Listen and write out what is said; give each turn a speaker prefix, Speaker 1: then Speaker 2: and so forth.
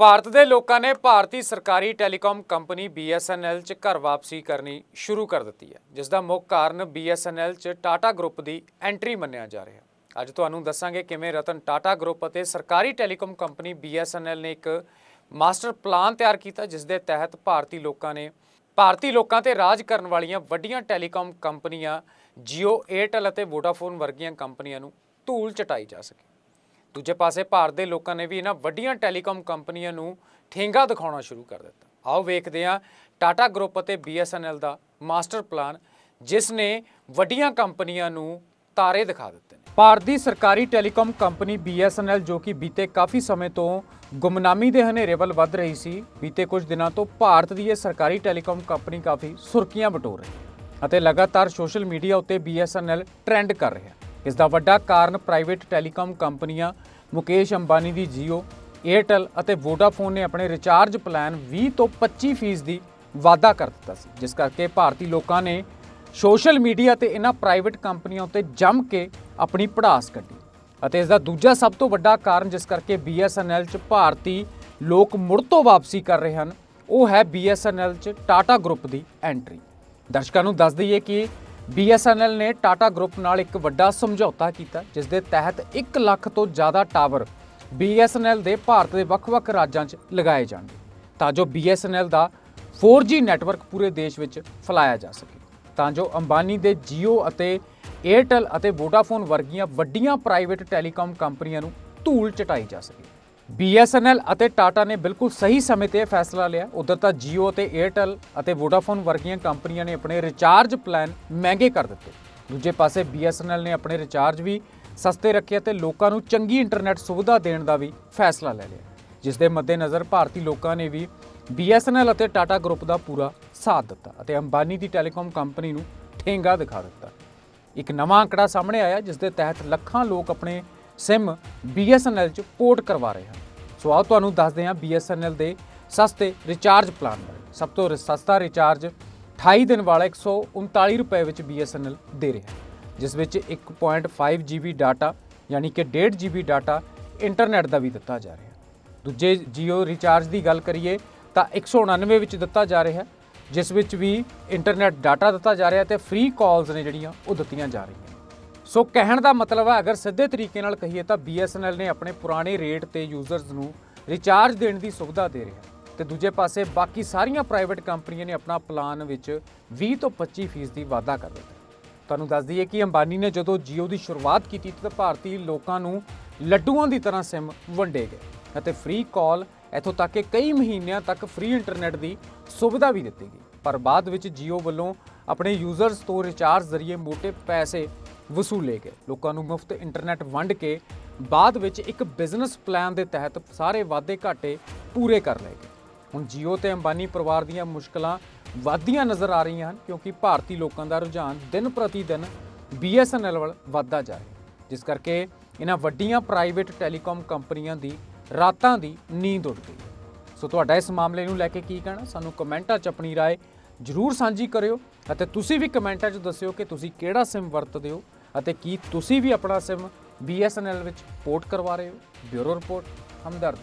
Speaker 1: ਭਾਰਤ ਦੇ ਲੋਕਾਂ ਨੇ ਭਾਰਤੀ ਸਰਕਾਰੀ ਟੈਲੀਕਾਮ ਕੰਪਨੀ BSNL 'ਚ ਘਰ ਵਾਪਸੀ ਕਰਨੀ ਸ਼ੁਰੂ ਕਰ ਦਿੱਤੀ ਹੈ ਜਿਸ ਦਾ ਮੁੱਖ ਕਾਰਨ BSNL 'ਚ ਟਾਟਾ ਗਰੁੱਪ ਦੀ ਐਂਟਰੀ ਮੰਨਿਆ ਜਾ ਰਿਹਾ ਹੈ। ਅੱਜ ਤੁਹਾਨੂੰ ਦੱਸਾਂਗੇ ਕਿਵੇਂ ਰਤਨ ਟਾਟਾ ਗਰੁੱਪ ਅਤੇ ਸਰਕਾਰੀ ਟੈਲੀਕਾਮ ਕੰਪਨੀ BSNL ਨੇ ਇੱਕ ਮਾਸਟਰ ਪਲਾਨ ਤਿਆਰ ਕੀਤਾ ਜਿਸ ਦੇ ਤਹਿਤ ਭਾਰਤੀ ਲੋਕਾਂ ਨੇ ਭਾਰਤੀ ਲੋਕਾਂ ਤੇ ਰਾਜ ਕਰਨ ਵਾਲੀਆਂ ਵੱਡੀਆਂ ਟੈਲੀਕਾਮ ਕੰਪਨੀਆਂ Jio Airtel ਅਤੇ Vodafone ਵਰਗੀਆਂ ਕੰਪਨੀਆਂ ਨੂੰ ਧੂਲ ਚਟਾਈ ਜਾ ਸਕੇ। ਦੂਜੇ ਪਾਸੇ ਭਾਰਤ ਦੇ ਲੋਕਾਂ ਨੇ ਵੀ ਇਹਨਾਂ ਵੱਡੀਆਂ ਟੈਲੀਕਾਮ ਕੰਪਨੀਆਂ ਨੂੰ ਠੇਂਗਾ ਦਿਖਾਉਣਾ ਸ਼ੁਰੂ ਕਰ ਦਿੱਤਾ। ਆਓ ਵੇਖਦੇ ਹਾਂ ਟਾਟਾ ਗਰੁੱਪ ਅਤੇ BSNL ਦਾ ਮਾਸਟਰ ਪਲਾਨ, ਜਿਸ ਨੇ ਵੱਡੀਆਂ ਕੰਪਨੀਆਂ ਨੂੰ ਤਾਰੇ ਦਿਖਾ ਦਿੱਤੇ ਨੇ। ਭਾਰਤ ਦੀ ਸਰਕਾਰੀ ਟੈਲੀਕਾਮ ਕੰਪਨੀ BSNL ਜੋ ਕਿ ਬੀਤੇ ਕਾਫੀ ਸਮੇਂ ਤੋਂ ਗੁੰਮਨਾਮੀ ਦੇ ਹਨੇਰੇ ਵੱਲ ਵੱਧ ਰਹੀ ਸੀ, ਬੀਤੇ ਕੁਝ ਦਿਨਾਂ ਤੋਂ ਭਾਰਤ ਦੀ ਇਹ ਸਰਕਾਰੀ ਟੈਲੀਕਾਮ ਕੰਪਨੀ ਕਾਫੀ ਸੁਰਖੀਆਂ ਬਟੋਰ ਰਹੀ ਅਤੇ ਲਗਾਤਾਰ ਸੋਸ਼ਲ ਮੀਡੀਆ ਉੱਤੇ BSNL ਟ੍ਰੈਂਡ ਕਰ ਰਿਹਾ ਇਸ ਦਾ ਵੱਡਾ ਕਾਰਨ ਪ੍ਰਾਈਵੇਟ ਟੈਲੀਕਾਮ ਕੰਪਨੀਆਂ ਮੁਕੇਸ਼ ਅੰਬਾਨੀ ਦੀ Jio, Airtel ਅਤੇ Vodafone ਨੇ ਆਪਣੇ ਰਿਚਾਰਜ ਪਲਾਨ 20 ਤੋਂ 25% ਦੀ ਵਾਧਾ ਕਰ ਦਿੱਤਾ ਸੀ ਜਿਸ ਕਰਕੇ ਭਾਰਤੀ ਲੋਕਾਂ ਨੇ ਸੋਸ਼ਲ ਮੀਡੀਆ ਤੇ ਇਹਨਾਂ ਪ੍ਰਾਈਵੇਟ ਕੰਪਨੀਆਂ ਉੱਤੇ ਜੰਮ ਕੇ ਆਪਣੀ ਪੜਾਸ ਕੱਢੀ ਅਤੇ ਇਸ ਦਾ ਦੂਜਾ ਸਭ ਤੋਂ ਵੱਡਾ ਕਾਰਨ ਜਿਸ ਕਰਕੇ BSNL 'ਚ ਭਾਰਤੀ ਲੋਕ ਮੁੜ ਤੋਂ ਵਾਪਸੀ ਕਰ ਰਹੇ ਹਨ ਉਹ ਹੈ BSNL 'ਚ ਟਾਟਾ ਗਰੁੱਪ ਦੀ ਐਂਟਰੀ ਦਰਸ਼ਕਾਂ ਨੂੰ ਦੱਸ ਦਈਏ ਕਿ BSNL ਨੇ ਟਾਟਾ ਗਰੁੱਪ ਨਾਲ ਇੱਕ ਵੱਡਾ ਸਮਝੌਤਾ ਕੀਤਾ, ਜਿਸ ਦੇ ਤਹਿਤ 1 ਲੱਖ ਤੋਂ ਜ਼ਿਆਦਾ ਟਾਵਰ BSNL ਦੇ ਭਾਰਤ ਦੇ ਵੱਖ-ਵੱਖ ਰਾਜਾਂ 'ਚ ਲਗਾਏ ਜਾਣਗੇ, ਤਾਂ ਜੋ BSNL ਦਾ 4G ਨੈਟਵਰਕ ਪੂਰੇ ਦੇਸ਼ ਵਿੱਚ ਫੈਲਾਇਆ ਜਾ ਸਕੇ। ਤਾਂ ਜੋ ਅੰਬਾਨੀ ਦੇ Jio ਅਤੇ Airtel ਅਤੇ Vodafone ਵਰਗੀਆਂ ਵੱਡੀਆਂ ਪ੍ਰਾਈਵੇਟ ਟੈਲੀਕਾਮ ਕੰਪਨੀਆਂ ਨੂੰ ਧੂਲ ਚਟਾਈ ਜਾ ਸਕੇ। BSNL ਅਤੇ ਟਾਟਾ ਨੇ ਬਿਲਕੁਲ ਸਹੀ ਸਮੇਂ ਤੇ ਇਹ ਫੈਸਲਾ ਲਿਆ। ਉਧਰ ਤਾਂ Jio ਅਤੇ Airtel ਅਤੇ Vodafone ਵਰਗੀਆਂ ਕੰਪਨੀਆਂ ਨੇ ਆਪਣੇ ਰਿਚਾਰਜ ਪਲਾਨ ਮਹਿੰਗੇ ਕਰ ਦਿੱਤੇ। ਦੂਜੇ ਪਾਸੇ BSNL ਨੇ ਆਪਣੇ ਰਿਚਾਰਜ ਵੀ ਸਸਤੇ ਰੱਖੇ ਅਤੇ ਲੋਕਾਂ ਨੂੰ ਚੰਗੀ ਇੰਟਰਨੈਟ ਸੁਵਿਧਾ ਦੇਣ ਦਾ ਵੀ ਫੈਸਲਾ ਲੈ ਲਿਆ। ਜਿਸ ਦੇ ਮੱਦੇਨਜ਼ਰ ਭਾਰਤੀ ਲੋਕਾਂ ਨੇ ਵੀ BSNL ਅਤੇ ਟਾਟਾ ਗਰੁੱਪ ਦਾ ਪੂਰਾ ਸਾਥ ਦਿੱਤਾ ਅਤੇ ਅੰਬਾਨੀ ਦੀ ਟੈਲੀਕਾਮ ਕੰਪਨੀ ਨੂੰ ਠੇਂਗਾ ਦਿਖਾ ਦਿੱਤਾ। ਇੱਕ ਨਵਾਂ ਅੰਕੜਾ ਸਾਹਮਣੇ ਆਇਆ ਜਿਸ ਦੇ ਤਹਿਤ ਲੱਖਾਂ ਲੋਕ ਆਪਣੇ ਸਿਮ BSNL 'ਚ ਪੋਰਟ ਕਰਵਾ ਰਹੇ ਹਨ। ਸੋ ਆਓ ਤੁਹਾਨੂੰ ਦੱਸਦੇ ਹਾਂ BSNL ਦੇ ਸਸਤੇ ਰਿਚਾਰਜ ਪਲਾਨ ਬਾਰੇ। ਸਭ ਤੋਂ ਸਸਤਾ ਰਿਚਾਰਜ 28 ਦਿਨ ਵਾਲਾ 139 ਰੁਪਏ ਵਿੱਚ BSNL ਦੇ ਰਿਹਾ ਹੈ, ਜਿਸ ਵਿੱਚ 1.5 GB ਡਾਟਾ ਯਾਨੀ ਕਿ 1.5 GB ਡਾਟਾ ਇੰਟਰਨੈਟ ਦਾ ਵੀ ਦਿੱਤਾ ਜਾ ਰਿਹਾ ਹੈ। ਦੂਜੇ Jio ਰਿਚਾਰਜ ਦੀ ਗੱਲ ਕਰੀਏ ਤਾਂ 199 ਵਿੱਚ ਦਿੱਤਾ ਜਾ ਰਿਹਾ ਹੈ, ਜਿਸ ਵਿੱਚ ਵੀ ਇੰਟਰਨੈਟ ਡਾਟਾ ਦਿੱਤਾ ਜਾ ਰਿਹਾ ਤੇ ਫ੍ਰੀ ਕਾਲਸ ਨੇ ਜਿਹੜੀਆਂ ਉਹ ਦਿੱਤੀਆਂ ਜਾ ਰਹੀਆਂ। ਸੋ ਕਹਿਣ ਦਾ ਮਤਲਬ ਹੈ ਅਗਰ ਸਿੱਧੇ ਤਰੀਕੇ ਨਾਲ ਕਹੀਏ ਤਾਂ BSNL ਨੇ ਆਪਣੇ ਪੁਰਾਣੇ ਰੇਟ ਤੇ ਯੂਜ਼ਰਸ ਨੂੰ ਰਿਚਾਰਜ ਦੇਣ ਦੀ ਸੁਵਿਧਾ ਦੇ ਰਿਹਾ। ਹੈ ਤੇ ਦੂਜੇ ਪਾਸੇ ਬਾਕੀ ਸਾਰੀਆਂ ਪ੍ਰਾਈਵੇਟ ਕੰਪਨੀਆਂ ਨੇ ਆਪਣਾ ਪਲਾਨ ਵਿੱਚ 20 ਤੋਂ 25% ਦੀ ਵਾਧਾ ਕਰ ਦਿੱਤਾ। ਤੁਹਾਨੂੰ ਦੱਸ ਦਈਏ ਕਿ ਅੰਬਾਨੀ ਨੇ ਜਦੋਂ Jio ਦੀ ਸ਼ੁਰੂਆਤ ਕੀਤੀ ਤਾਂ ਭਾਰਤੀ ਲੋਕਾਂ ਨੂੰ ਲੱਡੂਆਂ ਦੀ ਤਰ੍ਹਾਂ ਸਿਮ ਵੰਡੇ ਗਏ ਅਤੇ ਫ੍ਰੀ ਕਾਲ ਇਥੋਂ ਤੱਕ ਕਿ ਕਈ ਮਹੀਨਿਆਂ ਤੱਕ ਫ੍ਰੀ ਇੰਟਰਨੈਟ ਦੀ ਸੁਵਿਧਾ ਵੀ ਦਿੱਤੀ ਗਈ। ਪਰ ਬਾਅਦ ਵਿੱਚ Jio ਵੱਲੋਂ ਆਪਣੇ ਯੂਜ਼ਰਸ ਤੋਂ ਰਿਚਾਰਜ ਜ਼ਰੀਏ ਮੋٹے ਪੈਸੇ ਵਸੂਲੇ ਗਏ ਲੋਕਾਂ ਨੂੰ ਮੁਫਤ ਇੰਟਰਨੈਟ ਵੰਡ ਕੇ ਬਾਅਦ ਵਿੱਚ ਇੱਕ ਬਿਜ਼ਨਸ ਪਲਾਨ ਦੇ ਤਹਿਤ ਸਾਰੇ ਵਾਅਦੇ ਘਾਟੇ ਪੂਰੇ ਕਰ ਲਏ ਗਏ ਹੁਣ Jio ਤੇ ਅੰਬਾਨੀ ਪਰਿਵਾਰ ਦੀਆਂ ਮੁਸ਼ਕਲਾਂ ਵੱਧਦੀਆਂ ਨਜ਼ਰ ਆ ਰਹੀਆਂ ਹਨ ਕਿਉਂਕਿ ਭਾਰਤੀ ਲੋਕਾਂ ਦਾ ਰੁਝਾਨ ਦਿਨ ਪ੍ਰਤੀ ਦਿਨ BSNL ਵੱਲ ਵੱਧਦਾ ਜਾ ਰਿਹਾ ਹੈ ਜਿਸ ਕਰਕੇ ਇਹਨਾਂ ਵੱਡੀਆਂ ਪ੍ਰਾਈਵੇਟ ਟੈਲੀਕਾਮ ਕੰਪਨੀਆਂ ਦੀ ਰਾਤਾਂ ਦੀ ਨੀਂਦ ਉੱਡ ਗਈ ਹੈ। ਸੋ ਤੁਹਾਡਾ ਇਸ ਮਾਮਲੇ ਨੂੰ ਲੈ ਕੇ ਕੀ ਕਹਿਣਾ ਸਾਨੂੰ ਕਮੈਂਟਾਂ 'ਚ ਆਪਣੀ رائے ਜਰੂਰ ਸਾਂਝੀ ਕਰਿਓ ਅਤੇ ਤੁਸੀਂ ਵੀ ਕਮੈਂਟਾਂ 'ਚ ਦੱਸਿਓ ਕਿ ਤੁਸੀਂ ਕਿਹੜਾ ਸਿਮ ਵਰਤਦੇ ਹੋ ਅਤੇ ਕੀ ਤੁਸੀਂ ਵੀ ਆਪਣਾ ਸਿਮ BSNL ਵਿੱਚ ਪੋਰਟ ਕਰਵਾ ਰਹੇ ਹੋ? ਬਿਊਰੋ ਰਿਪੋਰਟ ਹਮਦਰਦ